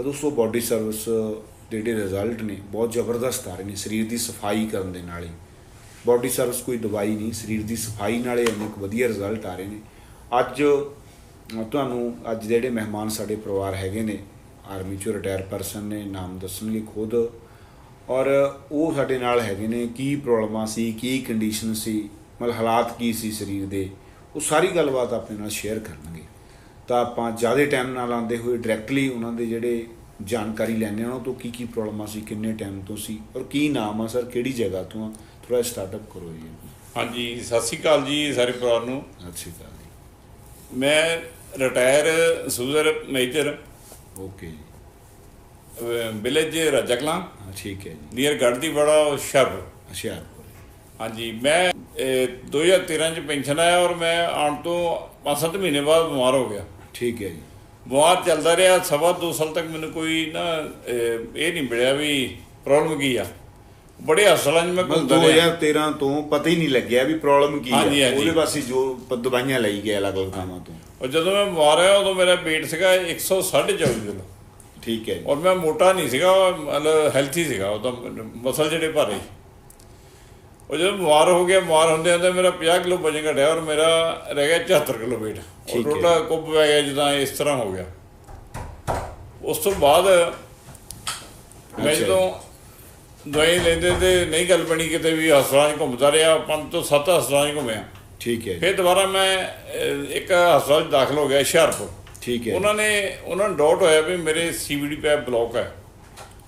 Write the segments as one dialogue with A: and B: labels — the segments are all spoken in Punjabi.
A: ਤਾਂ ਦੋਸਤੋ ਬਾਡੀ ਸਰਵਿਸ ਦੇ ਜਿਹੜੇ ਰਿਜ਼ਲਟ ਨੇ, ਬਹੁਤ ਜ਼ਬਰਦਸਤ ਆ ਰਹੇ ਨੇ, ਸਰੀਰ ਦੀ ਸਫ਼ਾਈ ਕਰਨ ਦੇ ਨਾਲ ਹੀ। ਬਾਡੀ ਸਰਵਿਸ ਕੋਈ ਦਵਾਈ ਨਹੀਂ, ਸਰੀਰ ਦੀ ਸਫ਼ਾਈ ਨਾਲੇ ਹੀ ਇੰਨੇ ਕੁ ਵਧੀਆ ਰਿਜ਼ਲਟ ਆ ਰਹੇ ਨੇ। ਅੱਜ ਤੁਹਾਨੂੰ ਅੱਜ ਜਿਹੜੇ ਮਹਿਮਾਨ ਸਾਡੇ ਪਰਿਵਾਰ ਹੈਗੇ ਨੇ ਆਰਮੀ ਚੋਂ ਰਿਟਾਇਰ ਪਰਸਨ ਨੇ, ਨਾਮ ਦੱਸਣਗੇ ਖੁਦ। ਔਰ ਉਹ ਸਾਡੇ ਨਾਲ ਹੈਗੇ ਨੇ, ਕੀ ਪ੍ਰੋਬਲਮਾਂ ਸੀ, ਕੀ ਕੰਡੀਸ਼ਨ ਸੀ, ਮਤਲਬ ਹਾਲਾਤ ਕੀ ਸੀ ਸਰੀਰ ਦੇ, ਉਹ ਸਾਰੀ ਗੱਲਬਾਤ ਆਪਣੇ ਨਾਲ ਸ਼ੇਅਰ ਕਰਨਗੇ। ਤਾਂ ਆਪਾਂ ਜ਼ਿਆਦਾ ਟਾਈਮ ਨਾਲ ਆਉਂਦੇ ਹੋਏ ਡਾਇਰੈਕਟਲੀ ਉਹਨਾਂ ਦੇ ਜਿਹੜੇ ਜਾਣਕਾਰੀ ਲੈਣੇ ਉਹਨਾਂ ਤੋਂ ਕੀ ਕੀ ਪ੍ਰੋਬਲਮਾਂ ਸੀ ਕਿੰਨੇ ਟਾਈਮ ਤੋਂ ਸੀ ਔਰ ਕੀ ਨਾਮ ਆ ਸਰ ਕਿਹੜੀ ਜਗ੍ਹਾ ਤੋਂ ਆ? ਥੋੜਾ ਸਟਾਰਟਅਪ ਕਰੋ ਜੀ।
B: ਹਾਂਜੀ ਸਤਿ ਸ਼੍ਰੀ ਅਕਾਲ ਜੀ ਸਾਰੇ ਪਰਿਵਾਰ ਨੂੰ।
A: ਅੱਛੀ ਗੱਲ ਜੀ।
B: ਮੈਂ ਰਿਟਾਇਰ ਸੂਜ਼ਰ ਮੇਜਰ
A: ਓਕੇ ਜੀ।
B: ਵਿਲੇਜ ਰਜਕਲਾਂ
A: ਠੀਕ ਹੈ ਜੀ।
B: ਨੀਅਰ ਗੜਦੀ ਬੜਾ ਹੁਸ਼ਿਆਰਪੁਰ।
A: ਹੁਸ਼ਿਆਰਪੁਰ
B: ਹਾਂਜੀ ਮੈਂ ਅਹ, 2013 ਚ ਪੈਨਸ਼ਨ ਆਇਆ ਔਰ ਮੈਂ ਆਉਣ ਤੋਂ 5-7 ਮਹੀਨੇ ਬਾਅਦ ਬਿਮਾਰ ਹੋ ਗਿਆ।
A: ਠੀਕ ਹੈ ਜੀ।
B: ਬਿਮਾਰ ਚੱਲਦਾ ਰਿਹਾ ਸਵਾ ਦੋ ਸਾਲ ਤੱਕ ਮੈਨੂੰ ਕੋਈ ਨਾ ਅਹ, ਇਹ ਨਹੀਂ ਮਿਲਿਆ ਵੀ ਪ੍ਰੋਬਲਮ ਕੀ ਆ। ਬੜੇ ਹਸਪਤਾਲਾਂ 'ਚ ਮੈਂ
A: ਮਤਲਬ
B: ਘੁੰਮਦਾ ਰਿਹਾ।
A: 2013 ਤੋਂ ਪਤਾ ਹੀ ਨਹੀਂ ਲੱਗਿਆ ਵੀ ਪ੍ਰੋਬਲਮ ਕੀ
B: ਹਾਂਜੀ,
A: ਹੈ
B: ਹਾਂਜੀ।
A: ਉਹਦੇ ਵਾਸੀ ਜੋ ਪ- ਦਵਾਈਆਂ ਲਈ ਗਿਆ ਅਲੱਗ-ਅਲੱਗ ਥਾਵਾਂ ਤੋਂ।
B: ਔਰ ਜਦੋਂ ਮੈਂ ਬਿਮਾਰ ਹੋਇਆ ਉਦੋਂ ਮੇਰਾ weight ਸੀਗਾ 124 ਕਿਲੋ।
A: ਠੀਕ ਹੈ ਜੀ।
B: ਔਰ ਮੈਂ ਮੋਟਾ ਨਹੀਂ ਸੀਗਾ ਮਤਲਬ ਹੈਲਥੀ ਸੀਗਾ ਉਹਦਾ ਮਸਲ ਜਿਹੜੇ ਭਾਰੇ। ਉਹ ਜਦੋਂ ਬਿਮਾਰ ਹੋ ਗਿਆ ਬਿਮਾਰ ਹੁੰਦੇ ਹੁੰਦੇ ਮੇਰਾ 50 ਕਿਲੋ ਵਜਨ ਘਟਿਆ ਔਰ ਮੇਰਾ ਰਹਿ ਗਿਆ 74 ਕਿਲੋ weight ਉਹ। ਟੋਟਾ ਕੁੱਬ ਪੈ ਗਿਆ ਜਿੱਦਾਂ ਇਸ ਤਰ੍ਹਾਂ ਹੋ ਗਿਆ। ਉਸ ਤੋਂ ਬਾਅਦ ਮੈਂ। ਜਦੋਂ ਦਵਾਈ ਲੈਂਦੇ ਤੇ ਨਹੀਂ ਗੱਲ ਬਣੀ ਕਿਤੇ ਵੀ ਹਸਪਤਾਲਾਂ 'ਚ ਘੁੰਮਦਾ ਰਿਹਾ ਪੰਜ ਤੋਂ ਸੱਤ ਹਸਪਤਾਲਾਂ 'ਚ ਘੁੰਮਿਆ।
A: ਠੀਕ ਹੈ
B: ਫਿਰ ਦੁਬਾਰਾ ਮੈਂ ਇੱਕ ਹਸਪਤਾਲ 'ਚ ਦਾਖਲ ਹੋ ਗਿਆ ਹੁਸ਼ਿਆਰਪੁਰ।
A: ਠੀਕ ਹੈ।
B: ਉਹਨਾਂ ਨੇ ਉਹਨਾਂ ਨੂੰ ਡਾਊਟ ਹੋਇਆ ਵੀ ਮੇਰੇ ਸੀਬੀਡੀ ਪੈਪ ਬਲੌਕ ਹੈ।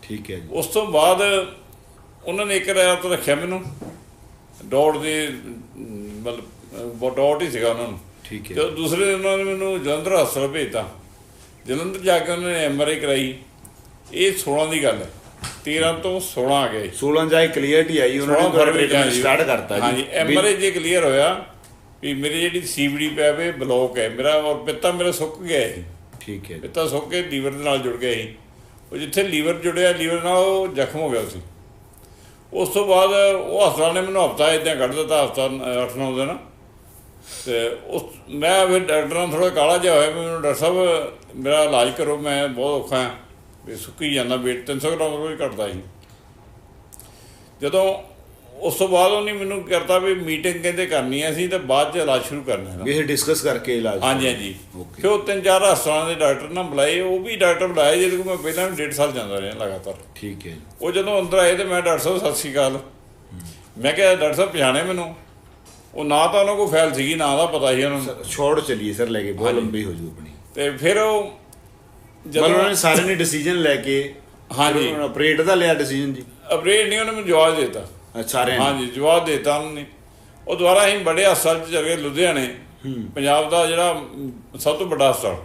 A: ਠੀਕ ਹੈ ਜੀ।
B: ਉਸ ਤੋਂ ਬਾਅਦ ਉਹਨਾਂ ਨੇ ਇੱਕ ਰਾਤ ਰੱਖਿਆ ਮੈਨੂੰ। ਡੌਟ ਦੇ ਮਤਲਬ ਡੌਟ ਹੀ ਸੀਗਾ ਉਹਨਾਂ ਨੂੰ।
A: ਠੀਕ ਹੈ।
B: ਤੇ ਦੂਸਰੇ ਦਿਨ ਉਹਨਾਂ ਨੇ ਮੈਨੂੰ ਜਲੰਧਰ ਹਸਪਤਾਲ ਭੇਜਤਾ। ਜਲੰਧਰ ਜਾ ਕੇ ਉਹਨਾਂ ਨੇ ਐਮਆਰਆਈ ਕਰਾਈ। ਇਹ 16 ਦੀ ਗੱਲ ਹੈ। 13 ਤੋਂ 16 ਆ ਗਏ।
A: 16 ਜਾਈ ਕਲੀਅਰਟੀ ਆਈ ਉਹਨਾਂ ਨੇ ਟ੍ਰੀਟਮੈਂਟ ਸਟਾਰਟ ਕਰਤਾ ਜੀ।
B: ਹਾਂਜੀ ਐਮਆਰਆਈ ਜੇ ਕਲੀਅਰ ਹੋਇਆ ਵੀ ਮੇਰੀ ਜਿਹੜੀ ਸੀਬੀਡੀ ਪੈਪ ਹੈ ਬਲੌਕ ਹੈ। ਮੇਰਾ ਔਰ ਪਿੱਤਾ ਮੇਰਾ ਸੁੱਕ ਗਿਆ ਹੈ
A: ਠੀਕ ਹੈ
B: ਪਿੱਤਾ ਸੁੱਕ ਕੇ ਲੀਵਰ ਦੇ ਨਾਲ ਜੁੜ ਗਿਆ ਸੀ। ਉਹ ਜਿੱਥੇ ਲੀਵਰ ਜੁੜਿਆ ਲੀਵਰ ਨਾਲ ਉਹ ਜ਼ਖਮ ਹੋ ਗਿਆ ਸੀ। ਉਸ ਤੋਂ ਬਾਅਦ ਉਹ ਹਸਪਤਾਲ ਨੇ ਮੈਨੂੰ ਹਫਤਾ ਇਦਾਂ ਕੱਢ ਦਿੱਤਾ, ਹਫਤਾ 8-9 ਦਿਨ। ਤੇ ਉਸ, ਮੈਂ ਫਿਰ ਡਾਕਟਰਾਂ ਥੋੜਾ ਕਾਲਾ ਜਿਹਾ ਹੋਇਆ ਵੀ ਮੈਨੂੰ ਡਾਕਟਰ ਸਾਹਿਬ, ਮੇਰਾ ਇਲਾਜ ਕਰੋ, ਮੈਂ ਬਹੁਤ ਔਖਾ ਹਾਂ। ਵੀ ਸੁੱਕੀ ਜਾਂਦਾ, weight 300 ਗ੍ਰਾਮ ਰੋਜ਼ ਘਟਦਾ ਸੀ। ਜਦੋਂ ਉਸ ਤੋਂ ਬਾਅਦ ਉਹਨੇ ਮੈਨੂੰ ਕਰਤਾ ਵੀ ਮੀਟਿੰਗ ਕਹਿੰਦੇ ਕਰਨੀ ਹੈ ਸੀ ਤੇ ਬਾਅਦ ਚ ਇਲਾਜ ਸ਼ੁਰੂ ਕਰਨਾ ਹੈ
A: ਵੀ ਇਹ ਡਿਸਕਸ ਕਰਕੇ ਇਲਾਜ
B: ਹਾਂਜੀ ਹਾਂਜੀ।
A: ਓਕੇ
B: ਫਿਰ ਉਹ ਤਿੰਨ ਚਾਰ ਹਸਪਤਾਲਾਂ ਦੇ ਡਾਕਟਰ ਨਾ ਬੁਲਾਏ ਉਹ ਵੀ ਡਾਕਟਰ ਬੁਲਾਏ ਜਿਹਦੇ ਕੋਲ ਮੈਂ ਪਹਿਲਾਂ ਵੀ ਡੇਢ ਸਾਲ ਜਾਂਦਾ ਰਿਹਾ ਲਗਾਤਾਰ।
A: ਠੀਕ ਹੈ
B: ਉਹ ਜਦੋਂ ਅੰਦਰ ਆਏ ਤੇ ਮੈਂ ਡਾਕਟਰ ਸਾਹਿਬ ਸਤਿ ਸ਼੍ਰੀ ਅਕਾਲ। ਮੈਂ ਕਿਹਾ ਡਾਕਟਰ ਸਾਹਿਬ ਪਛਾਣੇ ਮੈਨੂੰ? ਉਹ ਨਾ ਤਾਂ ਉਹਨਾਂ ਕੋਲ ਫਾਈਲ ਸੀਗੀ ਨਾ ਦਾ ਪਤਾ ਸੀ ਉਹਨਾਂ ਨੂੰ।
A: ਛੋੜ ਚਲੀਏ ਸਰ ਲੈ ਕੇ ਬਹੁਤ ਲੰਬੀ ਹੋ ਜੂ ਆਪਣੀ।
B: ਤੇ ਫਿਰ ਉਹ
A: ਮਤਲਬ ਉਹਨਾਂ
B: ਜਦੋਂ
A: ਨੇ ਸਾਰੇ ਨੇ ਡਿਸੀਜਨ ਲੈ ਕੇ
B: ਹਾਂਜੀ।
A: ਆਪਰੇਟ ਦਾ ਲਿਆ ਡਿਸੀਜਨ ਜੀ।
B: ਅਪਰੇਟ ਨਹੀਂ ਉਹਨੇ ਮੈਨੂੰ ਜਵਾਬ ਦਿੱਤਾ।
A: ਨੇ।
B: ਹਾਂਜੀ ਜਵਾਬ ਦਿੱਤਾ ਉਹਨਾਂ ਨੇ। ਉਹ ਦੁਬਾਰਾ ਅਸੀਂ ਬੜੇ ਹਸਪਤਾਲ ਚ ਚਲੇ ਗਏ ਲੁਧਿਆਣੇ ਪੰਜਾਬ ਦਾ ਜਿਹੜਾ ਸਭ ਤੋਂ ਵੱਡਾ ਹਸਪਤਾਲ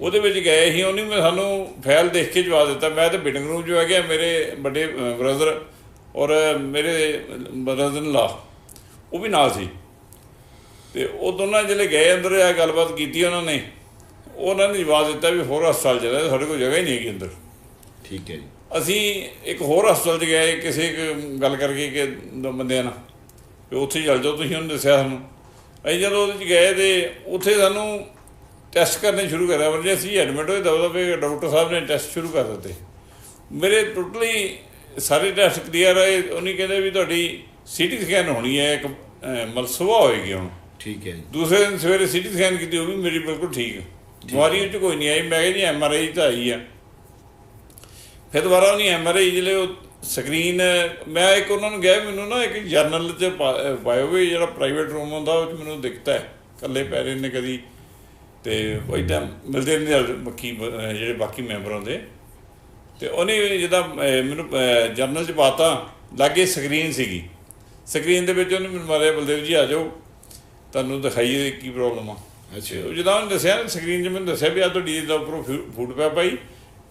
B: ਉਹਦੇ ਵਿੱਚ ਗਏ ਸੀ ਉਹਨੇ ਮੈਂ ਸਾਨੂੰ ਫਾਈਲ ਦੇਖ ਕੇ ਜਵਾਬ ਦਿੱਤਾ। ਮੈਂ ਤੇ ਬਿਟਿੰਗ ਰੂਮ ਜੋ ਹੈਗੇ ਮੇਰੇ ਵੱਡੇ ਬ੍ਰਦਰ ਔਰ ਮੇਰੇ ਬ੍ਰਦਰ ਲਾ ਉਹ ਵੀ ਨਾਲ ਸੀ। ਤੇ ਉਹ ਦੋਨਾਂ ਜਿਹੜੇ ਗਏ ਅੰਦਰ ਆ ਗੱਲਬਾਤ ਕੀਤੀ ਉਹਨਾਂ ਨੇ। ਉਹਨਾਂ ਨੇ ਜਵਾਬ ਦਿੱਤਾ ਵੀ ਹੋਰ ਹਸਪਤਾਲ ਚਲੇ ਸਾਡੇ ਕੋਲ ਜਗ੍ਹਾ ਹੀ ਨਹੀਂ ਹੈਗੀ ਅੰਦਰ।
A: ਠੀਕ ਹੈ ਜੀ।
B: ਅਸੀਂ ਇੱਕ ਹੋਰ ਹਸਪਤਾਲ 'ਚ ਗਏ ਕਿਸੇ ਇੱਕ ਗੱਲ ਕਰਕੇ ਕਿ ਦੋ ਬੰਦਿਆਂ ਨਾਲ ਵੀ ਉੱਥੇ ਚੱਲ ਜਾਓ ਤੁਸੀਂ ਉਹਨੂੰ ਦੱਸਿਆ ਸਾਨੂੰ। ਅਸੀਂ ਜਦੋਂ ਉਹਦੇ 'ਚ ਗਏ ਤੇ ਉੱਥੇ ਸਾਨੂੰ ਟੈਸਟ ਕਰਨੇ ਸ਼ੁਰੂ ਕਰਿਆ। ਵਰਜੇ ਅਸੀਂ ਐਡਮਿਟ ਹੋਏ ਦਵਾ ਦਵੇ ਡਾਕਟਰ ਸਾਹਿਬ ਨੇ ਟੈਸਟ ਸ਼ੁਰੂ ਕਰ ਦਿੱਤੇ। ਮੇਰੇ ਟੋਟਲੀ ਸਾਰੇ ਟੈਸਟ ਕਲੀਅਰ ਆਏ। ਉਹਨੇ ਕਹਿੰਦੇ ਵੀ ਤੁਹਾਡੀ ਸੀਟੀ ਸਕੈਨ ਹੋਣੀ ਹੈ ਇੱਕ ਮਲਸਵਾ ਹੋਏਗੀ ਹੁਣ।
A: ਠੀਕ ਹੈ ਜੀ।
B: ਦੂਸਰੇ ਦਿਨ ਸਵੇਰੇ ਸੀਟੀ ਸਕੈਨ ਕੀਤੀ ਉਹ ਵੀ ਮੇਰੀ ਬਿਲਕੁਲ ਠੀਕ ਬਿਮਾਰੀ 'ਚ ਕੋਈ ਨਹੀਂ ਆਈ। ਮੈਂ ਕਿਹਾ ਜੀ ਐਮ ਆਰ ਆਈ ਤਾਂ ਆਈ ਆ। ਫਿਰ ਦੁਬਾਰਾ ਉਹਨੇ ਐਮ ਆਰ ਆਈ ਜਿਹੜੇ ਉਹ ਸਕਰੀਨ ਮੈਂ ਇੱਕ ਉਹਨਾਂ ਨੂੰ ਗਿਆ ਮੈਨੂੰ ਨਾ ਇੱਕ ਜਰਨਲ 'ਚ ਪਾਇਓ ਵੀ ਜਿਹੜਾ ਪ੍ਰਾਈਵੇਟ ਰੂਮ ਹੁੰਦਾ ਉਹ 'ਚ ਮੈਨੂੰ ਦਿਖਦਾ ਹੈ। ਇਕੱਲੇ ਪੈਰੇ ਨੇ ਕਦੀ। ਤੇ ਉਹ ਏਦਾਂ ਮਿਲਦੇ ਨਹੀਂ ਬਾਕੀ ਜਿਹੜੇ ਬਾਕੀ ਮੈਂਬਰ ਹੁੰਦੇ। ਤੇ ਉਹਨੇ ਅਹ, ਮੈਨੂੰ ਜਰਨਲ 'ਚ ਪਾਤਾ ਲਾਗੇ ਸਕਰੀਨ ਸੀਗੀ। ਸਕਰੀਨ ਦੇ ਵਿੱਚ ਉਹਨੇ ਮੈਨੂੰ ਮਾਰਿਆ ਬਲਦੇਵ ਜੀ ਆ ਜਾਓ। ਤੁਹਾਨੂੰ ਦਿਖਾਈਏ ਕੀ ਪ੍ਰੋਬਲਮ ਆ।
A: ਅੱਛਾ।
B: ਉਹ ਜਦੋਂ ਉਹਨੇ ਦੱਸਿਆ ਸਕਰੀਨ 'ਚ ਮੈਨੂੰ ਦੱਸਿਆ ਵੀ ਆ ਤੁਹਾਡੀ ਦਾ ਉੱਪਰੋਂ ਫੂਡ ਪਿਆ ਭਾਈ।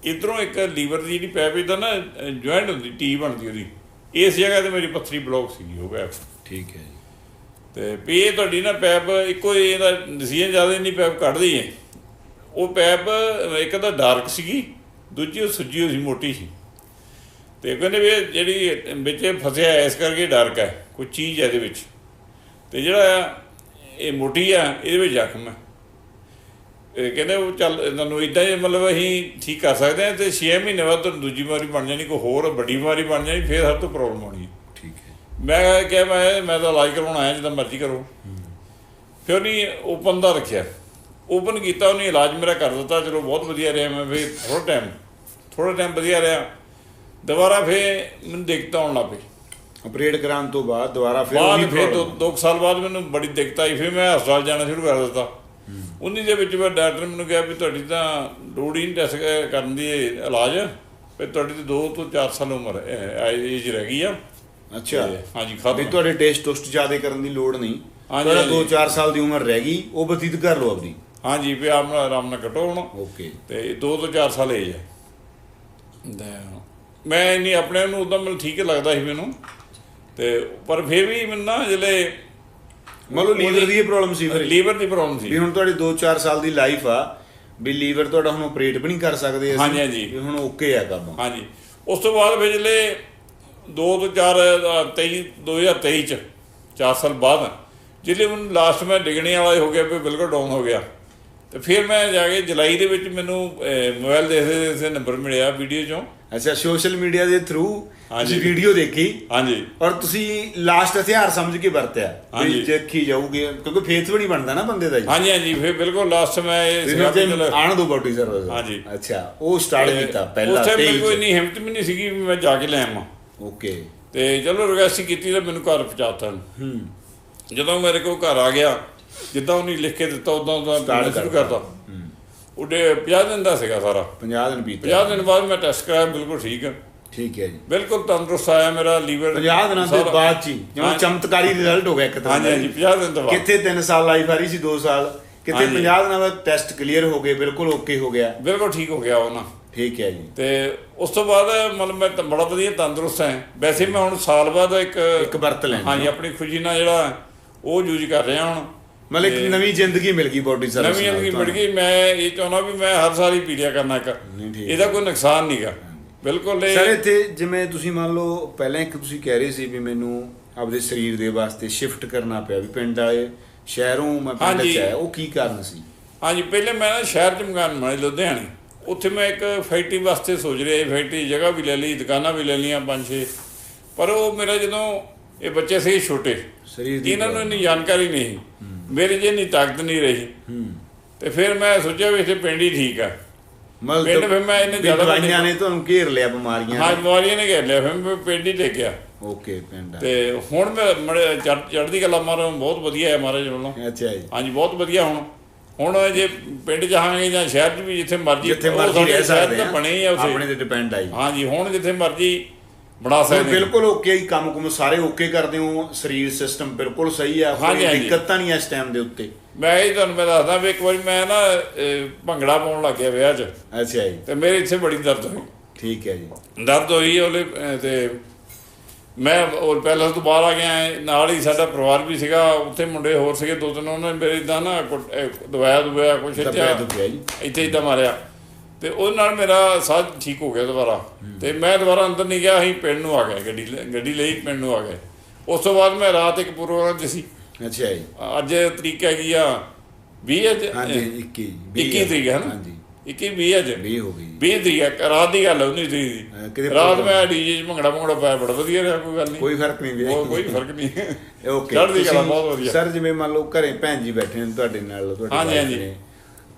B: ਇਧਰੋਂ ਇੱਕ ਲੀਵਰ ਦੀ ਜਿਹੜੀ ਪੈਪ ਇਦਾਂ ਨਾ ਜੁਆਇੰਟ ਹੁੰਦੀ ਟੀ ਬਣਦੀ ਉਹਦੀ। ਇਸ ਜਗ੍ਹਾ ਤੇ ਮੇਰੀ ਪੱਥਰੀ ਬਲੌਕ ਸੀਗੀ ਉਹ ਪੈਪ।
A: ਠੀਕ ਹੈ ਜੀ।
B: ਤੇ ਵੀ ਇਹ ਤੁਹਾਡੀ ਨਾ ਪੈਪ ਇੱਕੋ ਇਹਦਾ ਡਿਸੀਜਨ ਜ਼ਿਆਦਾ ਨਹੀਂ ਪੈਪ ਕੱਢਦੀ ਹੈ। ਉਹ ਪੈਪ ਇੱਕ ਤਾਂ ਡਾਰਕ ਸੀਗੀ ਦੂਜੀ ਉਹ ਸੁੱਜੀ ਹੋਈ ਸੀ ਮੋਟੀ ਸੀ। ਤੇ ਕਹਿੰਦੇ ਵੀ ਜਿਹੜੀ ਵਿੱਚ ਫਸਿਆ ਇਸ ਕਰਕੇ ਡਾਰਕ ਹੈ ਕੋਈ ਚੀਜ਼ ਹੈ ਇਹਦੇ ਵਿੱਚ। ਤੇ ਜਿਹੜਾ ਇਹ ਮੋਟੀ ਆ ਇਹਦੇ ਵਿੱਚ ਜ਼ਖਮ ਹੈ। ਕਹਿੰਦੇ ਉਹ ਚੱਲ ਤੁਹਾਨੂੰ ਇਦਾਂ ਹੀ ਮਤਲਬ ਅਸੀਂ ਠੀਕ ਕਰ ਸਕਦੇ ਹਾਂ ਤੇ 6 ਮਹੀਨੇ ਬਾਅਦ ਤੁਹਾਨੂੰ ਦੂਜੀ ਬਿਮਾਰੀ ਬਣ ਜਾਣੀ ਕੋਈ ਹੋਰ ਵੱਡੀ ਬਿਮਾਰੀ ਬਣ ਜਾਣੀ ਫਿਰ ਹਰ ਤੋਂ ਪ੍ਰੋਬਲਮ ਆਉਣੀ
A: ਠੀਕ ਹੈ।
B: ਮੈਂ ਕਿਹਾ ਮੈਂ ਮੈਂ ਤਾਂ ਇਲਾਜ ਕਰਵਾਉਣ ਆਇਆ ਜਿੱਦਾਂ ਮਰਜ਼ੀ ਕਰੋ। ਫਿਰ ਉਹਨੇ ਓਪਨ ਦਾ ਰੱਖਿਆ। ਓਪਨ ਕੀਤਾ ਉਹਨੇ ਇਲਾਜ ਮੇਰਾ ਕਰ ਦਿੱਤਾ ਚਲੋ ਬਹੁਤ ਵਧੀਆ ਰਿਹਾ ਮੈਂ ਫਿਰ ਥੋੜਾ ਟਾਈਮ ਥੋੜਾ ਟਾਈਮ ਵਧੀਆ ਰਿਹਾ। ਦੁਬਾਰਾ ਫਿਰ ਮੈਨੂੰ ਦਿੱਕਤ ਆਉਣ ਲੱਗ ਪਈ।
A: ਆਪਰੇਟ ਕਰਾਉਣ ਤੋਂ ਬਾਅਦ ਦੁਬਾਰਾ ਫਿਰ ਉਹੀ
B: ਫਿਰ ਦੋ
A: problem।
B: ਦੋ ਕੁ ਸਾਲ ਬਾਅਦ ਮੈਨੂੰ ਬੜੀ ਦਿੱਕਤ ਆਈ ਫਿਰ ਮੈਂ ਹਸਪਤਾਲ ਜਾਣਾ ਸ਼ੁਰੂ ਕਰ ਦਿੱਤਾ। ਉਨੀ ਦੇ ਵਿੱਚ ਮੈਂ ਡਾਕਟਰ ਮੈਨੂੰ ਕਿਹਾ ਵੀ ਤੁਹਾਡੀ ਤਾਂ ਲੋੜ ਹੀ ਨਹੀਂ ਟੈਸਟ ਕਰਨ ਦੀ ਇਲਾਜ ਵੀ ਤੁਹਾਡੀ ਤਾਂ 2 ਤੋਂ 4 ਸਾਲ ਉਮਰ ਏਜ ਰਹਿ ਗਈ ਆ।
A: ਅੱਛਾ।
B: ਹਾਂਜੀ
A: ਵੀ
B: ਖਤਮ
A: ਤੁਹਾਡੇ ਟੈਸਟ ਟੁਸਟ ਜ਼ਿਆਦਾ ਕਰਨ ਦੀ ਲੋੜ ਨਹੀਂ।
B: ਹਾਂਜੀ,
A: ਤੁਹਾਡਾ
B: ਹਾਂਜੀ।
A: 2-4 ਸਾਲ ਦੀ ਉਮਰ ਰਹਿ ਗਈ ਉਹ ਬਤੀਤ ਕਰ ਲਓ ਆਪਣੀ
B: ਹਾਂਜੀ ਵੀ ਆਰਾਮ ਨਾਲ ਆਰਾਮ ਨਾਲ ਕੱਟੋ ਹੁਣ।
A: ਓਕੇ।
B: ਤੇ 2 ਤੋਂ 4 ਸਾਲ ਏਜ ਹੈ ਮੈਂ ਨਹੀਂ ਆਪਣੇ ਆਪ ਨੂੰ ਉਦਾਂ ਮੈਨੂੰ ਠੀਕ ਲੱਗਦਾ ਸੀ ਮੈਨੂੰ। ਤੇ ਪਰ ਫਿਰ ਵੀ ਮੈਨੂੰ ਨਾ ਜਿਹੜੇ
A: ਮਤਲਬ ਲੀਵਰ ਦੀ ਪ੍ਰੋਬਲਮ ਸੀ ਫਿਰ।
B: ਲੀਵਰ ਦੀ ਪ੍ਰੋਬਲਮ ਸੀ।
A: ਵੀ ਹੁਣ ਤੁਹਾਡੀ 2-4 ਸਾਲ ਦੀ ਲਾਈਫ ਆ ਵੀ ਲੀਵਰ ਤੁਹਾਡਾ ਹੁਣ ਆਪਰੇਟ ਵੀ ਨਹੀਂ ਕਰ ਸਕਦੇ ਅਸੀਂ
B: ਹਾਂਜੀ, ਹਾਂਜੀ।
A: ਵੀ ਹੁਣ ਓਕੇ ਆ ਕੰਮ।
B: ਹਾਂਜੀ। ਉਸ ਤੋਂ ਬਾਅਦ ਜਿਹੜੇ 2 ਤੋਂ 4 23 2023 ਚ 4 ਸਾਲ ਬਾਅਦ ਜਿਹੜੇ ਮੈਨੂੰ ਲਾਸਟ ਮੈਂ ਡਿਗਣੇ ਵਾਲਾ ਹੋ ਗਿਆ ਵੀ ਬਿਲਕੁਲ ਡਾਊਨ ਹੋ ਗਿਆ। ਤੇ ਫਿਰ ਮੈਂ ਜਾ ਕੇ ਜੁਲਾਈ ਦੇ ਵਿੱਚ ਮੈਨੂੰ ਮੋਬਾਈਲ ਦੇਖਦੇ ਦੇਖਦੇ ਨੰਬਰ ਮਿਲਿਆ ਵੀਡੀਓ ਚੋਂ।
A: ਅੱਛਾ ਸੋਸ਼ਲ ਮੀਡੀਆ ਦੇ ਥਰੂ। ਤੁਸੀਂ ਵੀਡੀਓ ਦੇਖੀ?
B: ਹਾਂਜੀ।
A: ਔਰ ਤੁਸੀਂ ਲਾਸਟ ਹਥਿਆਰ ਸਮਝ ਕੇ ਵਰਤਿਆ? ਵੀ। ਦੇਖੀ ਜਾਊਗੀ ਕਿਉਂਕਿ ਫੇਥ ਵੀ ਨਹੀਂ ਬਣਦਾ ਨਾ ਬੰਦੇ ਦਾ ਜੀ।
B: ਹਾਂਜੀ ਹਾਂਜੀ ਫਿਰ ਬਿਲਕੁਲ ਲਾਸਟ ਮੈਂ ਇਹ
A: ਤੇ ਆਣ ਦੋ ਬਾਡੀ ਸਰਵਿਸ
B: ਹਾਂਜੀ।
A: ਅੱਛਾ ਉਹ ਸਟਾਰਟ ਕੀਤਾ ਪਹਿਲਾਂ
B: ਉਸ ਮੇਰੇ
A: 23
B: ਕੋਈ। ਨਹੀਂ ਹਿੰਮਤ ਵੀ ਨਹੀਂ ਸੀਗੀ ਵੀ ਮੈਂ ਜਾ ਕੇ ਲੈ ਆਵਾਂ।
A: ਓਕੇ
B: ਤੇ ਚਲੋ ਰਿਕਵੈਸਟ ਕੀਤੀ ਤਾਂ ਮੈਨੂੰ ਘਰ ਪਹੁੰਚਾਤਾ।
A: ਹੂੰ।
B: ਜਦੋਂ ਮੇਰੇ ਕੋਲ ਘਰ ਆ ਗਿਆ ਜਿੱਦਾਂ ਉਹਨੇ ਲਿਖ ਕੇ ਦਿੱਤਾ ਉਦਾਂ ਉਦਾਂ ਮੈਂ ਸ਼ੁਰੂ।
A: ਕਰਤਾ।
B: ਉਹਦੇ 50 ਦਿਨ ਦਾ ਸੀਗਾ ਸਾਰਾ।
A: 50 ਦਿਨ ਬੀਤੇ
B: 50 ਦਿਨ ਬਾਅਦ ਮੈਂ ਟੈਸਟ ਕਰਾਇਆ ਬਿਲਕੁਲ ਠੀਕ ਹੈ
A: ਠੀਕ ਹੈ ਜੀ।
B: ਬਿਲਕੁਲ ਤੰਦਰੁਸਤ ਆਇਆ ਮੇਰਾ ਲੀਵਰ।
A: 50 ਦਿਨਾਂ ਦੇ ਬਾਅਦ ਹੀ ਜਿਵੇਂ। ਚਮਤਕਾਰੀ ਰਿਜ਼ਲਟ ਹੋ ਗਿਆ ਇੱਕ ਤਰ੍ਹਾਂ
B: ਹਾਂਜੀ
A: ਦਾ
B: ਹਾਂਜੀ 50 ਦਿਨ ਤੋਂ ਬਾਅਦ।
A: ਕਿੱਥੇ 3 ਸਾਲ ਲਾਈਫ ਆ ਰਹੀ ਸੀ 2 ਸਾਲ। ਕਿੱਥੇ
B: ਹਾਂਜੀ।
A: 50 ਦਿਨਾਂ ਦਾ ਟੈਸਟ ਕਲੀਅਰ ਹੋ ਗਏ ਬਿਲਕੁਲ ਓਕੇ ਹੋ ਗਿਆ।
B: ਬਿਲਕੁਲ ਠੀਕ ਹੋ ਗਿਆ ਉਹ ਨਾ
A: ਠੀਕ ਹੈ ਜੀ।
B: ਤੇ ਉਸ ਤੋਂ ਬਾਅਦ ਮਤਲਬ ਮੈਂ ਤਾਂ ਬੜਾ ਵਧੀਆ ਤੰਦਰੁਸਤ ਹਾਂ। ਵੈਸੇ ਮੈਂ ਹੁਣ ਸਾਲ ਬਾਅਦ ਇੱਕ
A: ਇੱਕ ਵਰਤ ਲੈਣਾ
B: ਹਾਂਜੀ ਆਪਣੀ ਖੁਸ਼ੀ ਨਾਲ ਜਿਹੜਾ ਉਹ ਯੂਜ਼ ਕਰ ਰਿਹਾ ਹੁਣ।
A: ਮਤਲਬ ਇੱਕ ਨਵੀਂ ਜ਼ਿੰਦਗੀ ਮਿਲ ਗਈ ਬਾਡੀ ਸਰਵਿਸ
B: ਨਵੀਂ ਜ਼ਿੰਦਗੀ ਮਿਲ ਗਈ। ਮੈਂ ਇਹ ਚਾਹੁੰਦਾ ਵੀ ਮੈਂ ਹਰ ਸਾਲ ਹੀ ਪੀ ਲਿਆ ਕਰਨਾ ਇੱਕ। ਇਹਦਾ ਕੋਈ ਨੁਕਸਾਨ ਨਹੀਂਗਾ ਬਿਲਕੁਲ ਇਹ
A: ਸਰ ਇੱਥੇ ਜਿਵੇਂ ਤੁਸੀਂ ਮੰਨ ਲਓ ਪਹਿਲਾਂ ਇੱਕ ਤੁਸੀਂ ਕਹਿ ਰਹੇ ਸੀ ਵੀ ਮੈਨੂੰ ਆਪਦੇ ਸਰੀਰ ਦੇ ਵਾਸਤੇ ਸ਼ਿਫਟ ਕਰਨਾ ਪਿਆ ਵੀ ਪਿੰਡ ਵਾਲੇ ਸ਼ਹਿਰੋਂ ਮੈਂ ਪਿੰਡ। ਚ ਆਇਆ ਉਹ ਕੀ ਕਾਰਨ ਸੀ?
B: ਹਾਂਜੀ ਪਹਿਲੇ ਮੈਂ ਨਾ ਸ਼ਹਿਰ ਚ ਮਕਾਨ ਬਣਾਏ ਲੁਧਿਆਣੇ। ਉੱਥੇ ਮੈਂ ਇੱਕ ਫੈਕਟਰੀ ਵਾਸਤੇ ਸੋਚ ਰਿਹਾ ਸੀ ਫੈਕਟਰੀ ਜਗ੍ਹਾ ਵੀ ਲੈ ਲਈ ਦੁਕਾਨਾਂ ਵੀ ਲੈ ਲਈਆਂ ਪੰਜ ਛੇ। ਪਰ ਉਹ ਮੇਰਾ ਜਦੋਂ ਇਹ ਬੱਚੇ ਸੀ ਛੋਟੇ
A: ਸਰੀਰ ਦੀ
B: ਇਹਨਾਂ ਨੂੰ ਇੰਨੀ ਜਾਣਕਾਰੀ ਨਹੀਂ ਮੇਰੇ ਜੇ ਇੰਨੀ ਤਾਕਤ ਨਹੀਂ ਰਹੀ। ਤੇ ਫਿਰ ਮੈਂ ਸੋਚਿਆ ਵੀ ਇੱਥੇ ਪਿੰਡ ਹੀ ਠੀਕ ਆ। ਪਿੰਡ ਫਿਰ ਮੈਂ ਇਹਨੇ ਜ਼ਿਆਦਾ
A: ਦਵਾਈਆਂ ਨੇ ਤੁਹਾਨੂੰ ਘੇਰ ਲਿਆ ਬਿਮਾਰੀਆਂ
B: ਹਾਂ ਬਿਮਾਰੀਆਂ ਨੇ ਘੇਰ ਲਿਆ ਫਿਰ ਮੈਂ ਪਿੰਡ ਹੀ ਲੈ ਗਿਆ
A: ਓਕੇ ਪਿੰਡ।
B: ਤੇ ਹੁਣ ਮੈਂ ਮੜੇ ਚੜ੍ਹਦੀ ਕਲਾ ਮਾਰੋ ਬਹੁਤ ਵਧੀਆ ਹੈ ਮਹਾਰਾਜ ਵੱਲੋਂ।
A: ਅੱਛਾ ਜੀ।
B: ਹਾਂਜੀ ਬਹੁਤ ਵਧੀਆ ਹੁਣ। ਹੁਣ ਜੇ ਪਿੰਡ ਜਾਵਾਂਗੇ ਜਾਂ ਸ਼ਹਿਰ 'ਚ ਵੀ ਜਿੱਥੇ ਮਰਜ਼ੀ
A: ਜਿੱਥੇ ਮਰਜ਼ੀ ਰਹਿ ਸਕਦੇ ਆ।
B: ਬਣੇ
A: ਆਪਣੇ ਤੇ ਡਿਪੈਂਡ ਆ ਜੀ।
B: ਹਾਂਜੀ ਹੁਣ ਜਿੱਥੇ ਮਰਜ਼ੀ ਬਣਾ ਸਕਦੇ ਹਾਂ।
A: ਬਿਲਕੁਲ ਓਕੇ ਹੀ ਕੰਮ ਕੁਮ ਸਾਰੇ ਓਕੇ ਕਰਦੇ ਹੋ ਸਰੀਰ ਸਿਸਟਮ ਬਿਲਕੁਲ ਸਹੀ
B: ਹਾਂਜੀ,
A: ਕੋਈ। ਦਿੱਕਤ ਤਾਂ ਨਹੀਂ ਇਸ ਟਾਈਮ ਦੇ ਉੱਤੇ।
B: ਮੈਂ ਇਹ ਤੁਹਾਨੂੰ ਮੈਂ ਦੱਸਦਾ ਵੀ ਇੱਕ ਵਾਰੀ ਮੈਂ ਨਾ ਭੰਗੜਾ ਪਾਉਣ ਲੱਗ ਗਿਆ ਵਿਆਹ 'ਚ।
A: ਅੱਛਾ ਜੀ।
B: ਤੇ ਮੇਰੇ ਇੱਥੇ ਬੜੀ ਦਰਦ ਹੋਈ।
A: ਠੀਕ ਹੈ ਜੀ।
B: ਦਰਦ ਹੋਈ ਉਹਲੇ ਤੇ ਮੈਂ ਉਹ ਪੈਲਸ ਤੋਂ ਬਾਹਰ ਆ ਗਿਆ ਨਾਲ ਹੀ ਸਾਡਾ ਪਰਿਵਾਰ ਵੀ ਸੀਗਾ ਉੱਥੇ ਮੁੰਡੇ ਹੋਰ ਸੀਗੇ ਦੋ ਤਿੰਨ ਉਹਨਾਂ ਨੇ ਮੇਰੇ ਇਦਾਂ ਨਾ ਦਵਾਇਆ ਦੁਆ ਕੁਛ ਇੱਥੇ ਇੱਥੇ ਇਦਾਂ ਮਾਰਿਆ। ਤੇ ਉਹਦੇ ਨਾਲ ਮੇਰਾ ਸਾਹ ਠੀਕ ਹੋ ਗਿਆ ਦੁਬਾਰਾ। ਤੇ ਮੈਂ ਦੁਬਾਰਾ ਅੰਦਰ ਨਹੀਂ ਗਿਆ ਅਸੀਂ ਪਿੰਡ ਨੂੰ ਆ ਗਏ ਗੱਡੀ ਗੱਡੀ ਲਈ ਪਿੰਡ ਨੂੰ ਆ ਗਏ। ਉਸ ਤੋਂ ਬਾਅਦ ਮੈਂ ਰਾਤ ਇੱਕ ਪ੍ਰੋਗਰਾਮ 'ਚ ਸੀ।
A: ਅੱਛਾ ਜੀ।
B: ਅੱਜ ਤਰੀਕ ਹੈਗੀ ਆ 20 ਅੱਜ
A: ਹਾਂਜੀ 21
B: 21 ਤਰੀਕ ਹੈ ਨਾ?
A: ਹਾਂਜੀ।
B: 21 20 ਅੱਜ।
A: 20 ਹੋ ਗਈ।
B: 20 ਤਰੀਕ ਰਾਤ ਦੀ ਗੱਲ ਹੈ 19 ਤਰੀਕ
A: ਹਾਂ,
B: ਦੀ
A: ਕਿਤੇ
B: ਰਾਤ ਮੈਂ ਡੀਜੇ 'ਚ ਭੰਗੜਾ ਭੰਗੜਾ ਪਾਇਆ ਬੜਾ ਵਧੀਆ ਰਿਹਾ ਕੋਈ ਗੱਲ ਨਹੀਂ।
A: ਕੋਈ ਫ਼ਰਕ ਨਹੀਂ ਪਿਆ।
B: ਉਹ ਕੋਈ ਫ਼ਰਕ ਨਹੀਂ।
A: ਓਕੇ
B: ਚੜ੍ਹਦੀ ਕਲਾ ਬਹੁਤ ਵਧੀਆ।
A: ਸਰ ਜਿਵੇਂ ਮੰਨ ਲਓ ਘਰੇ ਭੈਣ ਜੀ ਬੈਠੇ ਨੇ ਤੁਹਾਡੇ ਨਾਲ ਤੁਹਾਡੇ
B: ਹਾਂਜੀ, ਹਾਂਜੀ।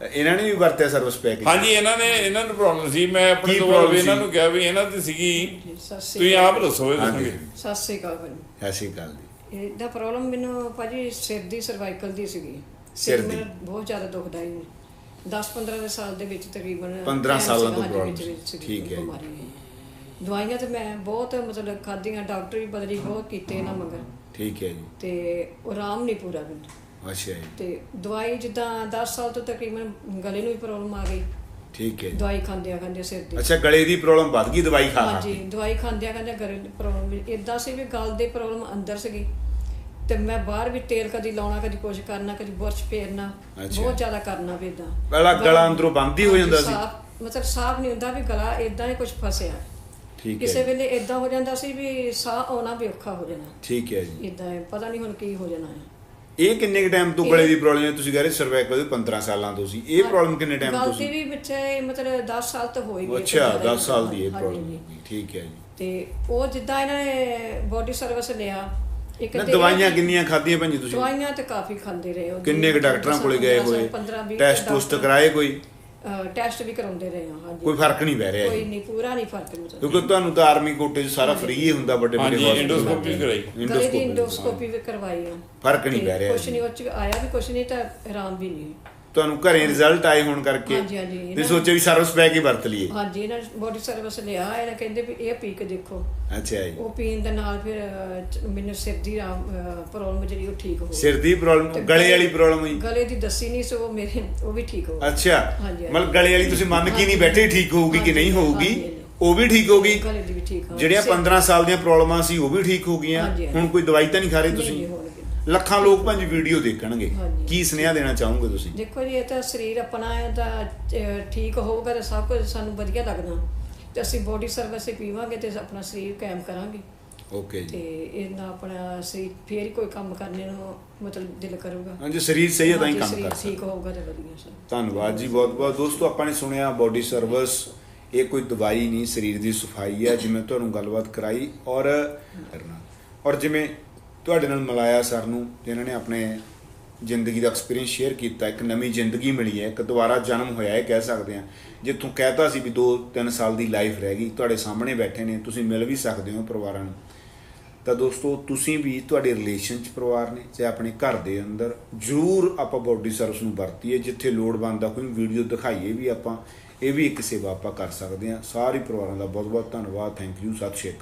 A: ਇਹਨਾਂ ਨੇ ਵੀ ਵਰਤਿਆ ਸਰਵਿਸ ਪੈਕੇਜ
B: ਹਾਂਜੀ ਇਹਨਾਂ ਨੇ ਇਹਨਾਂ ਨੂੰ ਪ੍ਰੋਬਲਮ ਸੀ। ਮੈਂ ਆਪਣੇ ਤੋਂ
A: problem
B: ਇਹਨਾਂ? ਨੂੰ ਕਿਹਾ ਵੀ ਇਹਨਾਂ ਦੀ ਸੀਗੀ ਤੁਸੀਂ ਆਪ ਦੱਸੋ ਇਹ ਦੱਸੋਗੇ
C: ਸਤਿ ਸ੍ਰੀ ਅਕਾਲ ਭਾਜੀ।
A: ਸਤਿ ਸ਼੍ਰੀ ਅਕਾਲ ਜੀ।
C: ਇਹਦਾ ਪ੍ਰੋਬਲਮ ਮੈਨੂੰ ਭਾਜੀ ਸਿਰ ਦੀ ਸਰਵਾਈਕਲ ਦੀ ਸੀਗੀ।
A: ਸਿਰ?
C: ਮੇਰਾ ਬਹੁਤ ਜ਼ਿਆਦਾ ਦੁਖਦਾ ਹੀ 10-15 ਦੇ ਸਾਲ ਦੇ ਵਿੱਚ ਤਕਰੀਬਨ
A: 15
C: ਟਾਈਮ
A: ਸਾਲਾਂ ਤੋਂ
C: ਸੀਗੀ
A: ਠੀਕ ਹੈ।
C: ਦਵਾਈਆਂ ਤੇ ਮੈਂ ਬਹੁਤ ਮਤਲਬ ਖਾਧੀਆਂ ਡਾਕਟਰ ਵੀ ਬਦਲੀ ਬਹੁਤ ਕੀਤੇ ਇਹਨਾਂ ਮਗਰ।
A: ਠੀਕ ਹੈ ਜੀ।
C: ਤੇ ਉਹ ਆਰਾਮ ਨਹੀਂ ਪੂਰਾ ਮੈਨੂੰ
A: ਅੱਛਾ ਜੀ।
C: ਤੇ ਦਵਾਈ ਜਿੱਦਾਂ 10 ਸਾਲ ਤੋਂ ਤਕਰੀਬਨ ਗਲੇ ਨੂੰ ਵੀ ਪ੍ਰੋਬਲਮ ਆ ਗਈ।
A: ਠੀਕ ਹੈ ਜੀ।
C: ਦਵਾਈ ਖਾਂਦਿਆਂ ਖਾਂਦਿਆਂ ਸਿਰ ਦੀ
A: ਅੱਛਾ ਗਲੇ ਦੀ ਪ੍ਰੋਬਲਮ ਵੱਧ ਗਈ ਦਵਾਈ ਖਾ ਖਾ
C: ਹਾਂਜੀ
A: ਕੇ।
C: ਦਵਾਈ ਖਾਂਦਿਆਂ ਖਾਂਦਿਆਂ ਗਲੇ ਦੀ ਪ੍ਰੋਬਲਮ ਇਦਾਂ ਸੀ ਵੀ ਗਲ ਦੇ ਪ੍ਰੋਬਲਮ ਅੰਦਰ ਸੀਗੀ। ਤੇ ਮੈਂ ਬਾਹਰ ਵੀ ਤੇਲ ਕਦੀ ਲਾਉਣਾ ਕਦੀ ਕੁਝ ਕਰਨਾ ਕਦੀ ਬੁਰਸ਼ ਫੇਰਨਾ।
A: ਅੱਛਾ।
C: ਬਹੁਤ ਜ਼ਿਆਦਾ ਕਰਨਾ ਵੀ ਇਦਾਂ
A: ਪਹਿਲਾਂ ਗਲਾ ਅੰਦਰੋਂ ਬੰਦ ਹੀ ਹੋ ਜਾਂਦਾ ਸੀ।
C: ਮਤਲਬ ਸਾਫ਼ ਨਹੀਂ ਹੁੰਦਾ ਵੀ ਗਲਾ ਇਦਾਂ ਹੀ ਕੁਝ ਫਸਿਆ।
A: ਠੀਕ
C: ਕਿਸੇ
A: ਹੈ ਜੀ,
C: ਵੇਲੇ ਇਦਾਂ ਹੋ ਜਾਂਦਾ ਸੀ ਵੀ ਸਾਹ ਆਉਣਾ ਵੀ ਔਖਾ ਹੋ ਜਾਣਾ।
A: ਠੀਕ ਹੈ ਜੀ।
C: ਇਦਾਂ ਪਤਾ ਨਹੀਂ ਹੁਣ ਕੀ ਹੋ ਜਾਣਾ ਹੈ।
A: ਇਹ ਕਿੰਨੇ ਕ ਟਾਈਮ ਤੋਂ ਗਲੇ ਦੀ ਪ੍ਰੋਬਲਮ ਹੈ? ਤੁਸੀਂ ਕਹ ਰਹੇ ਸਰਵਾਈਕਲ ਦੇ 15 ਸਾਲਾਂ ਤੋਂ ਸੀ। ਇਹ ਪ੍ਰੋਬਲਮ ਕਿੰਨੇ ਟਾਈਮ ਤੋਂ
C: ਗਲਤੀ
A: ਸੀ?
C: ਵੀ ਬੱਚੇ ਮਤਲਬ 10 ਸਾਲ ਤੋਂ ਹੋਈ ਗਈ
A: ਅੱਛਾ 10 ਸਾਲ ਦੀ ਇਹ ਪ੍ਰੋਬਲਮ। ਠੀਕ ਹੈ ਜੀ।
C: ਤੇ ਉਹ ਜਿੱਦਾਂ ਇਹਨਾਂ ਨੇ ਬੋਡੀ ਸਰਵਿਸ ਲਿਆ ਇੱਕ
A: ਦਵਾਈਆਂ ਕਿੰਨੀਆਂ ਖਾਧੀਆਂ ਭੰਜੀ ਤੁਸੀਂ?
C: ਦਵਾਈਆਂ ਤੇ ਕਾਫੀ ਖਾਂਦੇ ਰਹੇ ਉਹ
A: ਕਿੰਨੇ ਕ ਡਾਕਟਰਾਂ ਕੋਲੇ ਗਏ ਹੋਏ?
C: 15 20
A: ਟੈਸਟ ਟੁਸਟ ਕਰਾਏ ਕੋਈ?
C: ਟੈਸਟ ਵੀ ਕਰਾਉਂਦੇ ਰਹੇ ਹਾਂ ਹਾਂਜੀ।
A: ਕੋਈ ਫ਼ਰਕ ਨਹੀਂ ਪੈ ਰਿਹਾ
C: ਕੋਈ
A: ਜੀ।
C: ਨਹੀਂ ਪੂਰਾ ਨਹੀਂ ਫ਼ਰਕ ਮਤਲਬ
A: ਕਿਉਂਕਿ ਤੁਹਾਨੂੰ ਤਾਂ ਆਰਮੀ ਕੋਟੇ 'ਚ ਸਾਰਾ ਫ੍ਰੀ ਹੀ ਹੁੰਦਾ ਵੱਡੇ ਵੱਡੇ
B: ਹਾਂਜੀ ਇੰਡੋਸਕੋਪੀ
A: ਵਿੱਚ।
B: ਕਰਾਈ।
C: ਗਲੇ ਦੀ
A: Endoscopy,
C: ਇੰਡੋਸਕੋਪੀ ਵੀ ਕਰਵਾਈ ਆ।
A: ਫ਼ਰਕ ਨਹੀਂ ਪੈ ਰਿਹਾ
C: ਕੁਛ। ਨਹੀਂ ਉਹ ਚ ਆਇਆ ਵੀ ਕੁਛ ਨਹੀਂ ਤਾਂ ਆਰਾਮ ਵੀ ਨਹੀਂ।
A: ਤੁਹਾਨੂੰ ਘਰੇ ਰਿਜ਼ਲਟ ਆਏ ਹੋਣ ਕਰਕੇ
C: ਹਾਂਜੀ, ਹਾਂਜੀ,
A: ਤੇ ਸੋਚਿਆ ਵੀ ਸਰਵਿਸ ਪੈ ਕੇ ਵਰਤ ਲਈਏ।
C: ਹਾਂਜੀ ਇਹਨਾਂ ਬੋਡੀ ਸਰਵਿਸ ਲਿਆ ਇਹਨਾਂ ਕਹਿੰਦੇ ਵੀ ਇਹ ਪੀ ਕੇ ਦੇਖੋ।
A: ਅੱਛਾ ਜੀ।
C: ਉਹ ਪੀਣ ਦੇ ਨਾਲ ਫਿਰ ਮੈਨੂੰ ਸਿਰ ਦੀ ਪ੍ਰੋਬਲਮ ਜਿਹੜੀ ਉਹ ਠੀਕ ਹੋ ਗਈ।
A: ਸਿਰ ਦੀ ਪ੍ਰੋਬਲਮ ਗਲੇ ਵਾਲੀ ਪ੍ਰੋਬਲਮ ਹੋਈ।
C: ਗਲੇ ਦੀ ਦੱਸੀ ਨਹੀਂ ਸੋ ਮੇਰੇ ਉਹ ਵੀ ਠੀਕ ਹੋ ਗਈ।
A: ਅੱਛਾ। ਮਤਲਬ ਗਲੇ ਵਾਲੀ ਤੁਸੀਂ ਮੰਨ ਕੀ ਨਹੀਂ ਬੈਠੇ ਠੀਕ ਹੋਊਗੀ ਕਿ ਨਹੀਂ ਹੋਊਗੀ। ਉਹ ਵੀ ਠੀਕ ਹੋ ਗਈ।
C: ਗਲੇ ਦੀ ਵੀ ਠੀਕ ਹੋ
A: ਜਿਹੜੀਆਂ
C: ਸਿਰ-
A: 15 ਸਾਲ ਦੀਆਂ ਪ੍ਰੋਬਲਮਾਂ ਸੀ ਉਹ ਵੀ ਠੀਕ ਹੋ ਗਈਆਂ। ਹੁਣ ਕੋਈ ਦਵਾਈ ਤਾਂ ਨਹੀਂ ਖਾ ਰਹੇ ਤੁਸੀਂ। ਲੱਖਾਂ ਲੋਕ ਭਾਂਜੀ ਵੀਡੀਓ ਦੇਖਣਗੇ। ਕੀ ਸੁਨੇਹਾ ਦੇਣਾ ਚਾਹੋਗੇ ਤੁਸੀਂ?
C: ਦੇਖੋ ਜੀ ਇਹ ਤਾਂ ਸਰੀਰ ਆਪਣਾ ਹੈ ਤਾਂ ਠੀਕ ਹੋਊਗਾ ਤਾਂ ਸਭ ਕੁਝ ਸਾਨੂੰ ਵਧੀਆ ਲੱਗਣਾ ਤੇ ਅਸੀਂ ਬੋਡੀ ਸਰਵਿਸ ਪੀਵਾਂਗੇ ਤੇ ਆਪਣਾ ਸਰੀਰ ਕਾਇਮ ਕਰਾਂਗੇ।
A: ਓਕੇ
C: ਤੇ
A: ਜੀ
C: ਇਹਨਾਂ ਆਪਣਾ ਸਰੀਰ ਫੇਰ ਕੋਈ ਕੰਮ ਕਰਨੇ ਨੂੰ ਮਤਲਬ ਦਿਲ ਕਰੂਗਾ।
A: ਹਾਂਜੀ ਸਰੀਰ ਸਹੀ ਹੈ ਤਾਂ ਹੀ ਕੰਮ
C: ਸਰੀਰ
A: ਕਰ
C: ਠੀਕ ਹੋਊਗਾ ਤਾਂ ਵਧੀਆ ਸਰ।
A: ਧੰਨਵਾਦ ਜੀ ਬਹੁਤ ਬਹੁਤ। ਦੋਸਤੋ ਆਪਾਂ ਨੇ ਸੁਣਿਆ ਬੋਡੀ ਸਰਵਿਸ ਇਹ ਕੋਈ ਦਵਾਈ ਨਹੀਂ ਸਰੀਰ ਦੀ ਸਫ਼ਾਈ ਹੈ ਜਿਵੇਂ ਤੁਹਾਨੂੰ ਗੱਲਬਾਤ ਕਰਾਈ ਔਰ ਕਰਨਾ। ਔਰ ਜਿਵੇਂ ਤੁਹਾਡੇ ਨਾਲ ਮਿਲਾਇਆ ਸਰ ਨੂੰ ਤੇ ਇਹਨਾਂ ਨੇ ਆਪਣੇ ਜ਼ਿੰਦਗੀ ਦਾ ਐਕਸਪੀਰੀਅੰਸ ਸ਼ੇਅਰ ਕੀਤਾ, ਇੱਕ ਨਵੀਂ ਜ਼ਿੰਦਗੀ ਮਿਲੀ ਹੈ, ਇੱਕ ਦੁਬਾਰਾ ਜਨਮ ਹੋਇਆ ਹੈ ਕਹਿ ਸਕਦੇ ਹਾਂ। ਜਿੱਥੋਂ ਕਹਿਤਾ ਸੀ ਵੀ 2-3 ਸਾਲ ਦੀ ਲਾਈਫ ਰਹਿ ਗਈ, ਤੁਹਾਡੇ ਸਾਹਮਣੇ ਬੈਠੇ ਨੇ, ਤੁਸੀਂ ਮਿਲ ਵੀ ਸਕਦੇ ਹੋ ਪਰਿਵਾਰਾਂ ਨੂੰ। ਤਾਂ ਦੋਸਤੋ, ਤੁਸੀਂ ਵੀ ਤੁਹਾਡੇ ਰਿਲੇਸ਼ਨ ਚ ਪਰਿਵਾਰ ਨੇ ਜਾਂ ਆਪਣੇ ਘਰ ਦੇ ਅੰਦਰ, ਜ਼ਰੂਰ ਆਪਾਂ ਬੋਡੀ ਸਰਵਿਸ ਨੂੰ ਵਰਤੀਏ, ਜਿੱਥੇ ਲੋੜਵੰਦ ਦਾ ਕੋਈ ਵੀਡੀਓ ਦਿਖਾਈਏ ਵੀ ਆਪਾਂ, ਇਹ ਵੀ ਇੱਕ ਸੇਵਾ ਆਪਾਂ ਕਰ ਸਕਦੇ ਹਾਂ। ਸਾਰੇ ਪਰਿਵਾਰਾਂ ਦਾ ਬਹੁਤ ਬਹੁਤ ਧੰਨਵਾਦ ਥੈਂਕ ਯੂ ਸਤਿ ਸ਼੍ਰੀ ਅਕਾਲ।